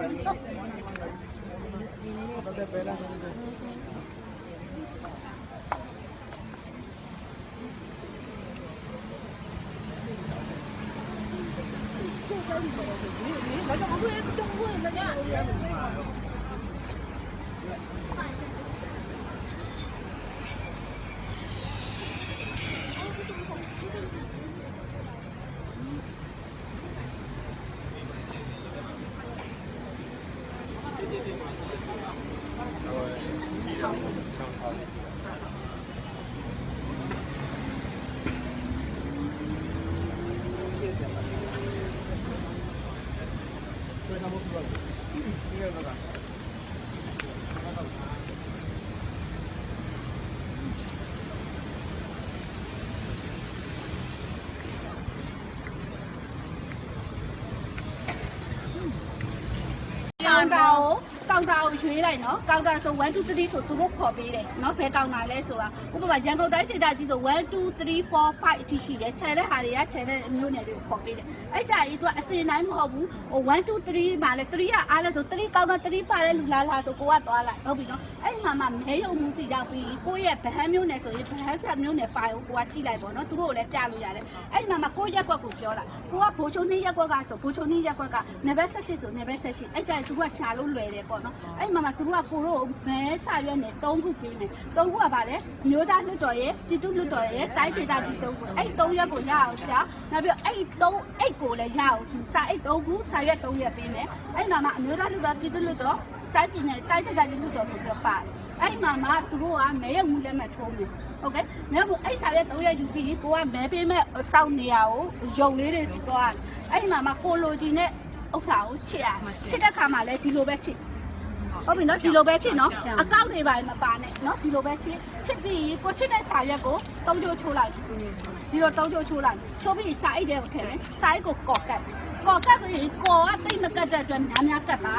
Tungguin, tungguin, tungguin. 看到。 ကောင်တာကိုရွေးလိုက်နော်ကောင်တာဆို1 2 3ဆိုသူတို့ခေါ်ပေးတယ်နော်ဘယ်ကောင်တာလဲဆိုတာဥပမာရန်ကုန်တိုင်းဒေသကြီးဆို1 2 3 4 5အထိရှိတယ်ခြေတဲ့ဟာတွေကခြေတဲ့မျိုးနယ်တွေကိုခေါ်ပေးတယ်အဲ့ကြကြီးသူကအစင်တိုင်းမဟုတ်ဘူးဟို1 2 3မှာလဲ3ကအားလဲဆို3ကောင်တာ3ပါတဲ့လူလားလားဆိုကိုကသွားလိုက်ဟုတ်ပြီနော်အဲ့ဒီမှာမှမဲယုံမှုစီရောက်ပြီးကိုယ့်ရဲ့ဗဟန်းမျိုးနယ်ဆိုရင်ဗဟန်းဆက်မျိုးနယ်ပါကိုကိုကကြည့်လိုက်ပေါ့နော်သူတို့ကိုလည်းပြလို့ရတယ်အဲ့ဒီမှာမှကိုယ့်ရက်ကွက်ကိုပြောလာကိုကဘိုးချုံနှင်းရက်ကွက်ကဆိုဘိုးချုံနှင်းရက်ကွက်ကနေဘက်ဆက်ရှိဆိုနေဘက်ဆက်ရှိအဲ့ကြကြီးသူကရှာလို့လွယ်တယ်ပေါ့နော်အဲ့မှာမှသူတို့ကကိုတို့မဲစာရွက်နဲ့၃ခုပေးမယ်၃ခုကပါလေမျိုးသားလွတ်တော်ရဲ့ပြည်သူလွတ်တော်ရဲ့တိုင်းဒေသကြီး၃ခုအဲ့၃ရက်ကိုရအောင်ရှာနောက်ပြီးအဲ့၃အိတ်ကိုလည်းရအောင်သူစာအိတ်၃ခုစာရွက်၃ရက်ပေးမယ်အဲ့မှာမှအမျိုးသားလွတ်တော်ပြည်သူလွတ်တော်တိုင်းပြည်နယ်တိုင်းဒေသကြီးလွတ်တော်ဆိုတော့ပါတယ်အဲ့မှာမှသူတို့ကမဲရုံမှုလက်မှတ်ထိုးမယ်ဟုတ်ကဲ့မဲမှုအဲ့စာရဲ့၃ရက်ယူပြီးကိုကမဲပေးမဲ့စောင့်နေရကိုယုံလေးတွေစီသွားတယ်အဲ့မှာမှကိုလိုချင်တဲ့ဥစ္စာကိုချစ်ရချစ်တဲ့ခါမှာလည်းဒီလိုပဲချစ် ဟုတ်ပြီနော်ဒီလိုပဲချစ်နော်အကောက်တွေပါမပါနဲ့နော်ဒီလိုပဲချစ်ချစ်ပြီးကိုချစ်တဲ့စာရွက်ကိုတုံးကြိုးချိုးလိုက်ဒီလိုတုံးကြိုးချိုးလိုက်ချိုးပြီးစာအိတ်တွေကိုထည့်မယ်စာအိတ်ကိုကော့ကတ်ကော့ကတ်ပြီးကော်ကတိတ်မကတ်တဲ့အတွက်များများကတ်ပါ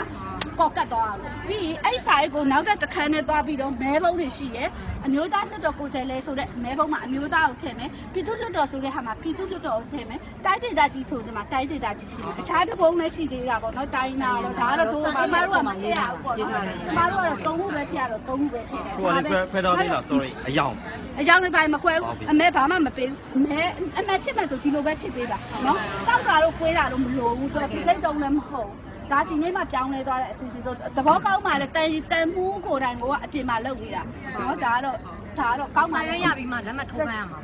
ကော့ကတ်သွားအောင်ပြီးအဲ့စာအိတ်ကိုနောက်တစ်ခါနဲ့သွားပြီးတော့မဲဘုံတွေရှိရဲအမျိုးသားလွတ်တော်ကိုယ်စားလှယ်ဆိုတဲ့မဲဘုံမှာအမျိုးသားကိုထည့်မယ်ပြည်သူလွတ်တော်ဆိုတဲ့ဟာမှာပြည်သူလွတ်တော်ကိုထည့်မယ်တိုင်းဒေသကြီးဆိုဒီမှာတိုင်းဒေသကြီးရှိတယ်အခြားတစ်ဘုံလည်းရှိသေးတာပေါ့နော်တိုင်းနာတော့ဒါကတော့တို့ကျမတို့ကမထည့်ရဘူးပေါ့နော်ကျမတို့ကတော့သုံးခုပဲထည့်ရတော့သုံးခုပဲထည့်တယ်ဟိုကလည်းဖက်တော်လေးလား sorry အယောင်အကြောင်းလေးပိုင်းမခွဲဘူးအမဲဘာမှမပေးဘူးအမဲအမဲချစ်မယ်ဆိုဒီလိုပဲချစ်ပေးတာနော်တောက်တာတော့ခွေးတာတော့မလိုဘူးသူကပြစိတ်တုံးလည်းမဟုတ် ဒါဒီနေ့မှပြောင်းလဲသွားတဲ့အစီအစဉ်ဆိုသဘောကောင်းမှလည်းတန်တန်မှုကိုယ်တိုင်ကအပြင်မှာလုပ်နေတာနော်ဒါကတော့ဒါကတော့ကောင်းပါစာရွက်ရပြီးမှလက်မှတ်ထိုးခိုင်းရမှာ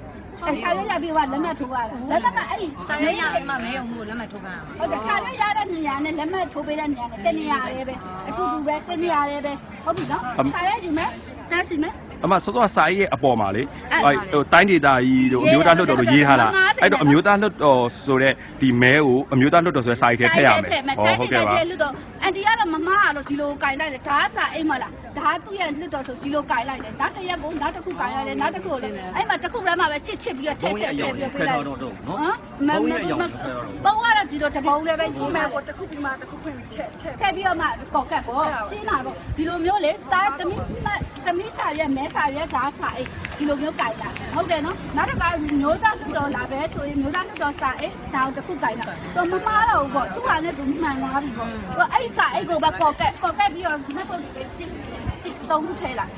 အဲဆာရွက်ရပြီးတော့လက်မှတ်ထိုးရတယ်လက်မှတ်ကအဲ့ဒီစာရွက်ရပြီးမှမဲယုံမှုကိုလက်မှတ်ထိုးခိုင်းရမှာဟုတ်တယ်ဆာရွက်ရတဲ့နေရာနဲ့လက်မှတ်ထိုးပေးတဲ့နေရာနဲ့တနေရာလေးပဲအတူတူပဲတနေရာလေးပဲဟုတ်ပြီနော်ဆာရွက်ယူမယ်တက်စီမယ် အမစောစောစာရေးရဲ့အပေါ်မှာလေအဲ့ဟိုတိုင်းဒေသကြီးတို့အမျိုးသားလွှတ်တော်တို့ရေးထားတာအဲ့တော့အမျိုးသားလွှတ်တော်ဆိုတဲ့ဒီမဲကိုအမျိုးသားလွှတ်တော်ဆိုတဲ့စာရေးထဲထည့်ရမယ်ဟောဟောဟုဟုတ်တ်ကဲ့ကဲ့ပါပါလွတ်တော့အန်တီကတော့မမကတော့ဒီလိုကင်လိုက်တယ်ဒါကစာအိမ်မလားဒါကသူ့ရဲ့လွတ်တော်ဆိုဒီလိုကင်လိုက်တယ်နောက်တစ်ရက်ကိုနောက်တစ်ခုကင်လိုက်တယ်နောက်တစ်ခုကိုလည်းအဲ့မှာတစ်ခုလည်းမှပဲချစ်ချစ်ပြီးတော့ထဘုံည့်ထရဲ့ည့်အထယောည့်င်ပြီးတော့ဖပေးက်လိုက်တော်တော့နော်ဟမ်ဘုံရဲ့အယောင်ဖက်တော်တော့ပုံကတော့ဒီလိုတပုံလည်းပဲရေးမယ်ပေါ့တစ်ခုပြီးမှတစ်ခုဖွင့်ပြီးထက်ထက်ထည့်ပြီးတော့မှပေါက်ကတ်ပေါ့ရှင်းလာပေါ့ဒီလိုမျိုးလေဒါသမီး သမီးစာရဲ့မဲစာရဲ့ဒါစာအိတ်ဒီလိုမျိုးကင်လာဟုတ်တယ်နော်နောက်တစ်ခါမျိုးသားလွတ်တော်လာပဲဆိုရင်မျိုးသားလွတ်တော်စာအိတ်ဒါတစ်ခုကင်လာတော့မမားတော့ဘူးပေါ့သူ့ဟာနဲ့သူမှန်သွားပြီပေါ့အဲ့စာအိတ်ကိုပဲပေါက်ကတ်ပေါက်ကတ်ပြီးတော့နှစ်ပုတ်တစ်တစ်သုံးထည့်လိုက်